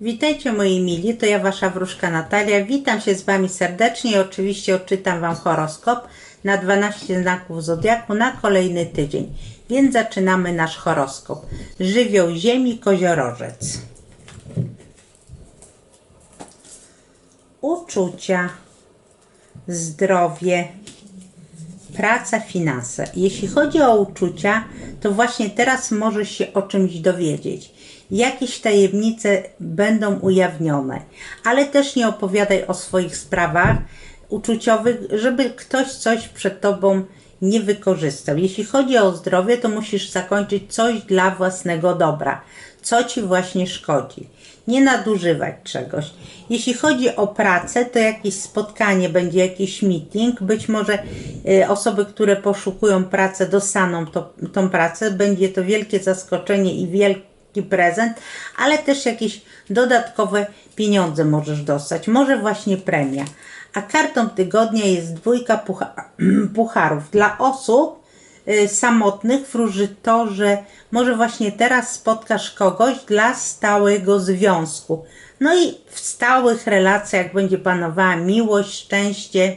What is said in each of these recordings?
Witajcie moi mili, to ja wasza wróżka Natalia. Witam się z wami serdecznie i oczywiście odczytam wam horoskop na 12 znaków zodiaku na kolejny tydzień. Więc zaczynamy nasz horoskop. Żywioł ziemi koziorożec. Uczucia, zdrowie, praca, finanse. Jeśli chodzi o uczucia, to właśnie teraz możesz się o czymś dowiedzieć. Jakieś tajemnice będą ujawnione, ale też nie opowiadaj o swoich sprawach uczuciowych, żeby ktoś coś przed tobą nie wykorzystał. Jeśli chodzi o zdrowie, to musisz zakończyć coś dla własnego dobra, co ci właśnie szkodzi. Nie nadużywać czegoś. Jeśli chodzi o pracę, to jakieś spotkanie, będzie jakiś meeting. Być może y, osoby, które poszukują pracy, dostaną to, tą pracę. Będzie to wielkie zaskoczenie i wielki prezent, ale też jakieś dodatkowe pieniądze możesz dostać. Może właśnie premia. A kartą tygodnia jest dwójka pucha pucharów. Dla osób samotnych wróży to, że może właśnie teraz spotkasz kogoś dla stałego związku. No i w stałych relacjach będzie panowała miłość, szczęście.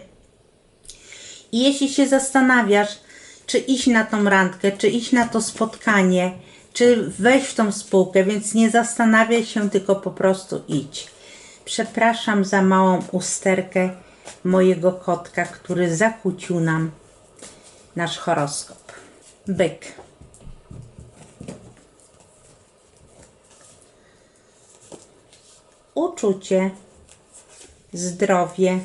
I jeśli się zastanawiasz, czy iść na tą randkę, czy iść na to spotkanie, czy wejść w tą spółkę, więc nie zastanawiaj się, tylko po prostu idź. Przepraszam za małą usterkę mojego kotka, który zakłócił nam nasz horoskop. Byk. Uczucie, zdrowie,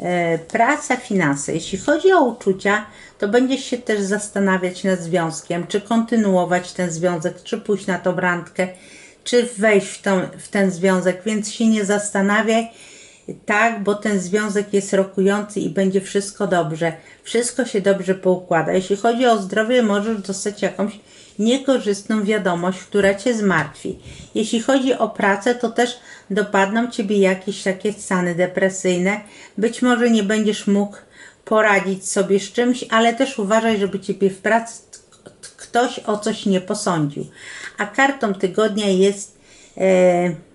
e, praca, finanse. Jeśli chodzi o uczucia, to będziesz się też zastanawiać nad związkiem, czy kontynuować ten związek, czy pójść na tą randkę, czy wejść w, tą, w ten związek, więc się nie zastanawiaj, tak, bo ten związek jest rokujący i będzie wszystko dobrze. Wszystko się dobrze poukłada. Jeśli chodzi o zdrowie, możesz dostać jakąś niekorzystną wiadomość, która cię zmartwi. Jeśli chodzi o pracę, to też dopadną ciebie jakieś takie stany depresyjne. Być może nie będziesz mógł poradzić sobie z czymś, ale też uważaj, żeby ciebie w pracy ktoś o coś nie posądził. A kartą tygodnia jest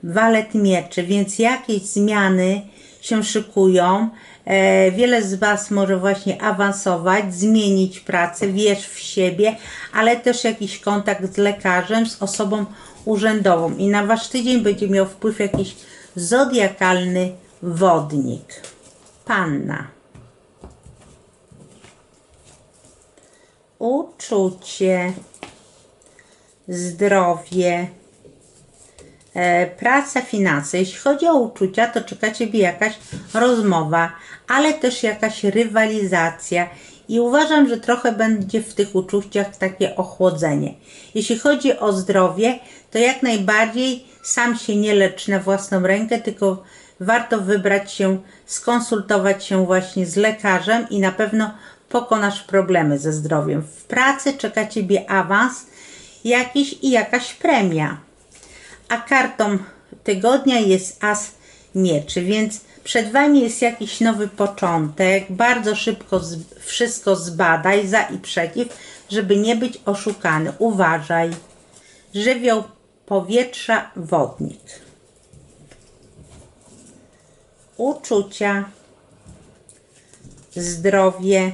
walet mieczy, więc jakieś zmiany się szykują. E, wiele z Was może właśnie awansować, zmienić pracę, wierz w siebie, ale też jakiś kontakt z lekarzem, z osobą urzędową. I na Wasz tydzień będzie miał wpływ jakiś zodiakalny wodnik. Panna. Uczucie, zdrowie, e, praca, finanse. Jeśli chodzi o uczucia, to czeka Ciebie jakaś rozmowa, ale też jakaś rywalizacja. I uważam, że trochę będzie w tych uczuciach takie ochłodzenie. Jeśli chodzi o zdrowie, to jak najbardziej sam się nie lecz na własną rękę, tylko warto wybrać się, skonsultować się właśnie z lekarzem i na pewno pokonasz problemy ze zdrowiem. W pracy czeka Ciebie awans jakiś i jakaś premia. A kartą tygodnia jest as mieczy, więc przed Wami jest jakiś nowy początek. Bardzo szybko z, wszystko zbadaj za i przeciw, żeby nie być oszukany. Uważaj. Żywioł powietrza, wodnik. Uczucia, zdrowie,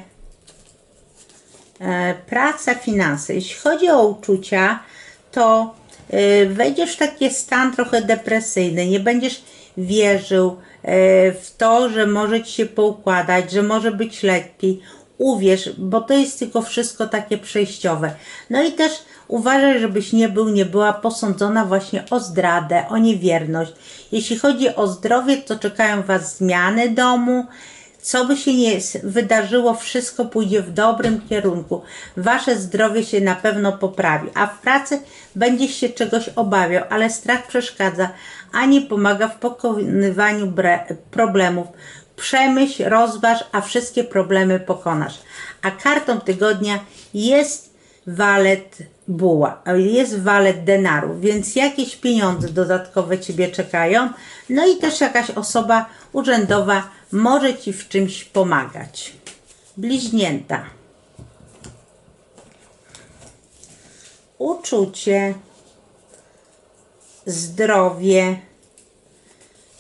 e, praca, finanse. Jeśli chodzi o uczucia, to wejdziesz w taki stan trochę depresyjny, nie będziesz wierzył e, w to, że może ci się poukładać, że może być lepiej. Uwierz, bo to jest tylko wszystko takie przejściowe. No i też uważaj, żebyś nie był, nie była posądzona właśnie o zdradę, o niewierność. Jeśli chodzi o zdrowie, to czekają Was zmiany domu, co by się nie wydarzyło, wszystko pójdzie w dobrym kierunku. Wasze zdrowie się na pewno poprawi, a w pracy będziesz się czegoś obawiał, ale strach przeszkadza, a nie pomaga w pokonywaniu problemów. Przemyśl, rozważ, a wszystkie problemy pokonasz. A kartą tygodnia jest walet buła, jest walet denarów, więc jakieś pieniądze dodatkowe Ciebie czekają. No i też jakaś osoba urzędowa może Ci w czymś pomagać. Bliźnięta. Uczucie, zdrowie,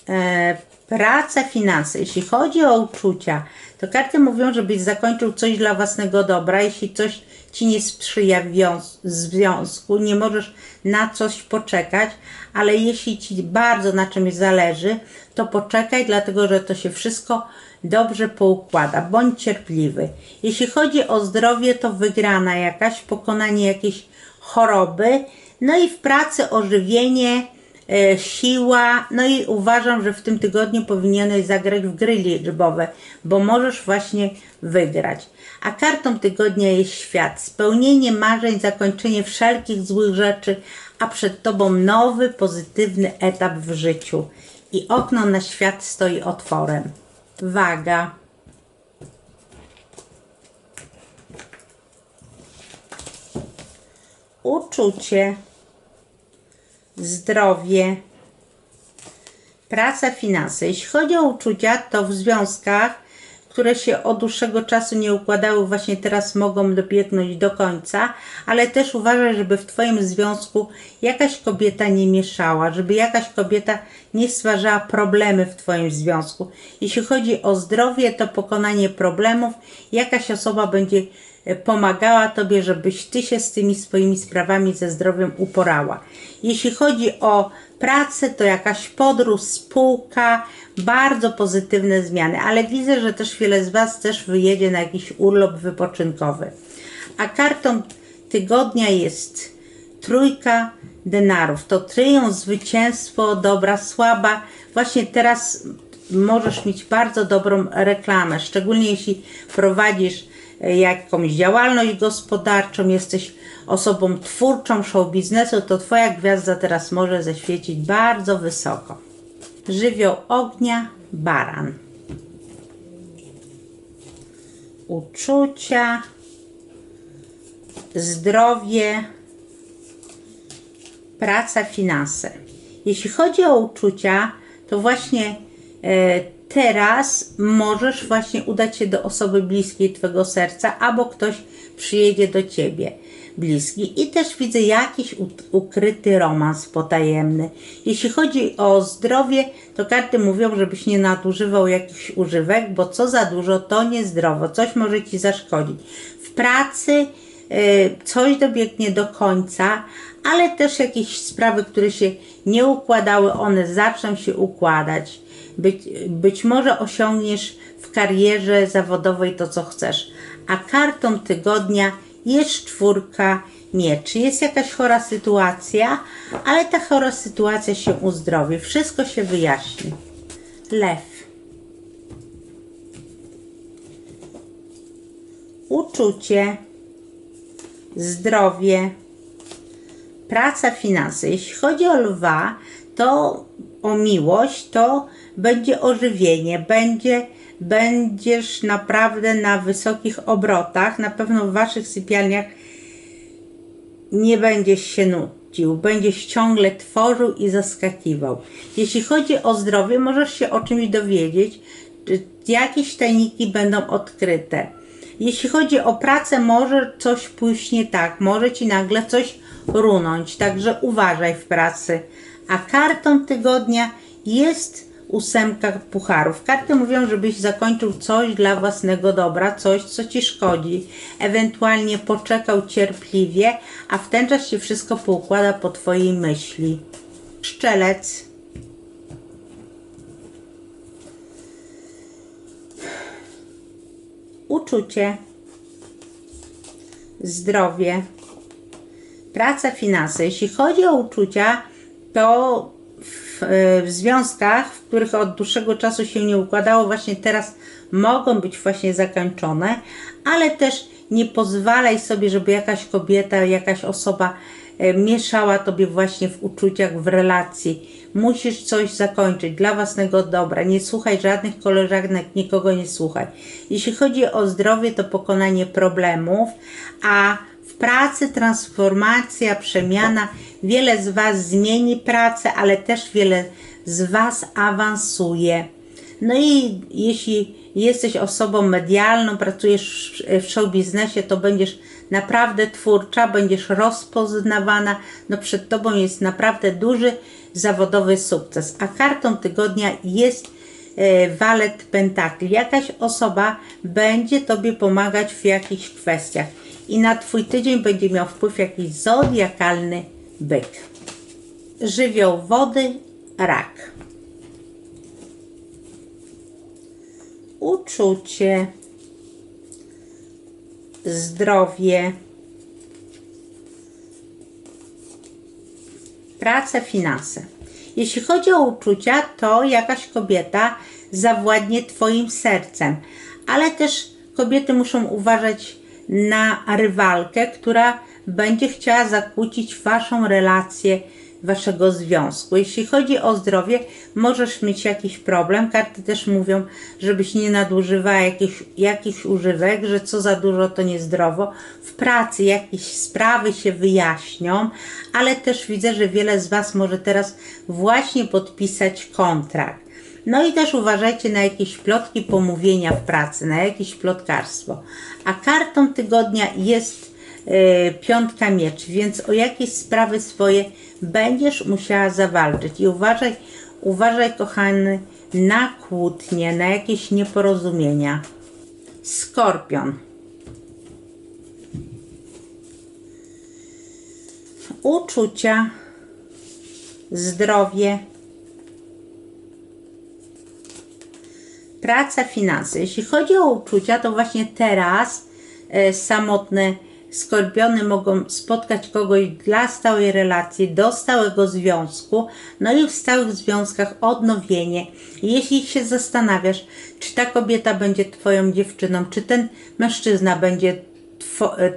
e, praca, finanse. Jeśli chodzi o uczucia, to karty mówią, żebyś zakończył coś dla własnego dobra. Jeśli coś ci nie sprzyja w wiąz- związku, nie możesz na coś poczekać, ale jeśli ci bardzo na czymś zależy, to poczekaj, dlatego że to się wszystko dobrze poukłada. Bądź cierpliwy. Jeśli chodzi o zdrowie, to wygrana jakaś, pokonanie jakiejś choroby, no i w pracy ożywienie, e, siła, no i uważam, że w tym tygodniu powinieneś zagrać w gry liczbowe, bo możesz właśnie wygrać. A kartą tygodnia jest świat, spełnienie marzeń, zakończenie wszelkich złych rzeczy, a przed tobą nowy, pozytywny etap w życiu. I okno na świat stoi otworem. Waga. Uczucie zdrowie, praca, finanse. Jeśli chodzi o uczucia, to w związkach, które się od dłuższego czasu nie układały, właśnie teraz mogą dobiegnąć do końca, ale też uważaj, żeby w Twoim związku jakaś kobieta nie mieszała, żeby jakaś kobieta nie stwarzała problemy w Twoim związku. Jeśli chodzi o zdrowie, to pokonanie problemów, jakaś osoba będzie pomagała Tobie, żebyś Ty się z tymi swoimi sprawami ze zdrowiem uporała. Jeśli chodzi o pracę, to jakaś podróż, spółka, bardzo pozytywne zmiany, ale widzę, że też wiele z Was też wyjedzie na jakiś urlop wypoczynkowy. A kartą tygodnia jest trójka denarów. To tryją zwycięstwo, dobra, słaba. Właśnie teraz możesz mieć bardzo dobrą reklamę, szczególnie jeśli prowadzisz jakąś działalność gospodarczą, jesteś osobą twórczą show biznesu, to Twoja gwiazda teraz może zaświecić bardzo wysoko. Żywioł ognia, baran. Uczucia, zdrowie, praca, finanse. Jeśli chodzi o uczucia, to właśnie e, teraz możesz właśnie udać się do osoby bliskiej Twojego serca, albo ktoś przyjedzie do Ciebie bliski. I też widzę jakiś ukryty romans potajemny. Jeśli chodzi o zdrowie, to karty mówią, żebyś nie nadużywał jakichś używek, bo co za dużo, to niezdrowo. Coś może Ci zaszkodzić. W pracy y, coś dobiegnie do końca, ale też jakieś sprawy, które się nie układały, one zaczną się układać. Być, być może osiągniesz w karierze zawodowej to, co chcesz. A kartą tygodnia jest czwórka mieczy. Jest jakaś chora sytuacja, ale ta chora sytuacja się uzdrowi. Wszystko się wyjaśni. Lew. Uczucie, zdrowie, praca, finanse. Jeśli chodzi o lwa, to o miłość, to będzie ożywienie, będzie, będziesz naprawdę na wysokich obrotach. Na pewno w waszych sypialniach nie będziesz się nudził, będziesz ciągle tworzył i zaskakiwał. Jeśli chodzi o zdrowie, możesz się o czymś dowiedzieć, jakieś tajniki będą odkryte. Jeśli chodzi o pracę, może coś pójść nie tak, może ci nagle coś runąć, także uważaj w pracy. A kartą tygodnia jest ósemka pucharów. Karty mówią, żebyś zakończył coś dla własnego dobra, coś, co ci szkodzi. Ewentualnie poczekał cierpliwie, a w ten czas się wszystko poukłada po twojej myśli. Szczelec. Uczucie. Zdrowie. Praca, finanse. Jeśli chodzi o uczucia, to w, e, w związkach, w których od dłuższego czasu się nie układało, właśnie teraz mogą być właśnie zakończone, ale też nie pozwalaj sobie, żeby jakaś kobieta, jakaś osoba e, mieszała tobie właśnie w uczuciach, w relacji. Musisz coś zakończyć dla własnego dobra. Nie słuchaj żadnych koleżanek, nikogo nie słuchaj. Jeśli chodzi o zdrowie, to pokonanie problemów, a pracy transformacja, przemiana. Wiele z Was zmieni pracę, ale też wiele z Was awansuje. No i jeśli jesteś osobą medialną, pracujesz w show biznesie, to będziesz naprawdę twórcza, będziesz rozpoznawana, no przed Tobą jest naprawdę duży zawodowy sukces. A kartą tygodnia jest e, walet pentakli. Jakaś osoba będzie Tobie pomagać w jakichś kwestiach i na Twój tydzień będzie miał wpływ jakiś zodiakalny byk. Żywioł wody, rak. Uczucie, zdrowie, pracę, finanse. Jeśli chodzi o uczucia, to jakaś kobieta zawładnie Twoim sercem, ale też kobiety muszą uważać na rywalkę, która będzie chciała zakłócić Waszą relację, Waszego związku. Jeśli chodzi o zdrowie, możesz mieć jakiś problem. Karty też mówią, żebyś nie nadużywała jakichś, jakichś używek, że co za dużo to niezdrowo. W pracy jakieś sprawy się wyjaśnią, ale też widzę, że wiele z Was może teraz właśnie podpisać kontrakt. No i też uważajcie na jakieś plotki, pomówienia w pracy, na jakieś plotkarstwo. A kartą tygodnia jest e, piątka mieczy, więc o jakieś sprawy swoje będziesz musiała zawalczyć. I uważaj, uważaj kochany, na kłótnie, na jakieś nieporozumienia. Skorpion. Uczucia, zdrowie, praca, finanse. Jeśli chodzi o uczucia, to właśnie teraz e, samotne skorpiony mogą spotkać kogoś dla stałej relacji, do stałego związku, no i w stałych związkach odnowienie. Jeśli się zastanawiasz, czy ta kobieta będzie Twoją dziewczyną, czy ten mężczyzna będzie two, e,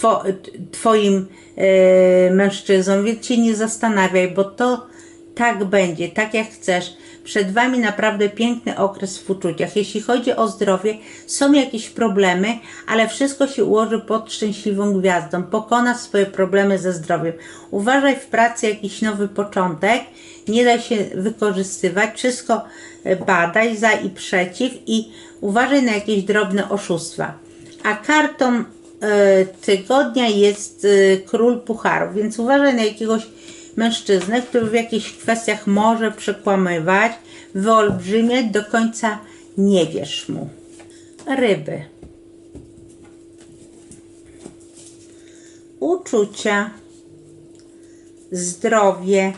two, t- Twoim e, mężczyzną, więc się nie zastanawiaj, bo to tak będzie, tak jak chcesz. Przed Wami naprawdę piękny okres w uczuciach. Jeśli chodzi o zdrowie, są jakieś problemy, ale wszystko się ułoży pod szczęśliwą gwiazdą. Pokona swoje problemy ze zdrowiem. Uważaj w pracy jakiś nowy początek. Nie daj się wykorzystywać. Wszystko e, badaj za i przeciw i uważaj na jakieś drobne oszustwa. A kartą e, tygodnia jest e, król pucharów, więc uważaj na jakiegoś mężczyznę, który w jakichś kwestiach może przekłamywać, wyolbrzymiać, do końca nie wierz mu. Ryby. Uczucia, zdrowie,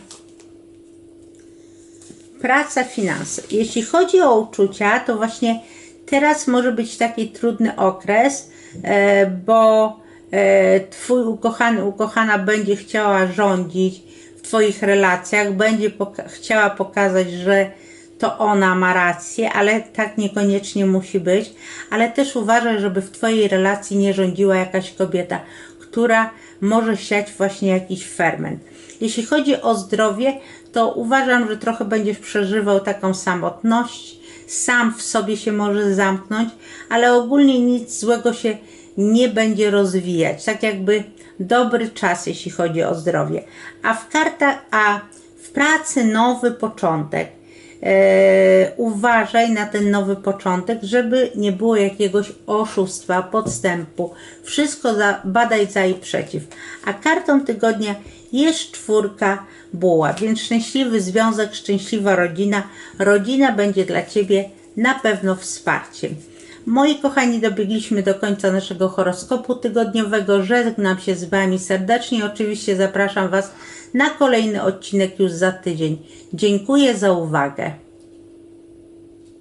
praca, finanse. Jeśli chodzi o uczucia, to właśnie teraz może być taki trudny okres, e, bo e, Twój ukochany, ukochana będzie chciała rządzić w Twoich relacjach, będzie poka- chciała pokazać, że to ona ma rację, ale tak niekoniecznie musi być. Ale też uważaj, żeby w Twojej relacji nie rządziła jakaś kobieta, która może siać właśnie jakiś ferment. Jeśli chodzi o zdrowie, to uważam, że trochę będziesz przeżywał taką samotność, sam w sobie się może zamknąć, ale ogólnie nic złego się nie będzie rozwijać. Tak jakby dobry czas, jeśli chodzi o zdrowie. A w kartach, a w pracy nowy początek. E, uważaj na ten nowy początek, żeby nie było jakiegoś oszustwa, podstępu. Wszystko za, badaj za i przeciw. A kartą tygodnia jest czwórka buła, więc szczęśliwy związek, szczęśliwa rodzina. Rodzina będzie dla Ciebie na pewno wsparciem. Moi kochani, dobiegliśmy do końca naszego horoskopu tygodniowego. Żegnam się z Wami serdecznie. Oczywiście zapraszam Was na kolejny odcinek już za tydzień. Dziękuję za uwagę.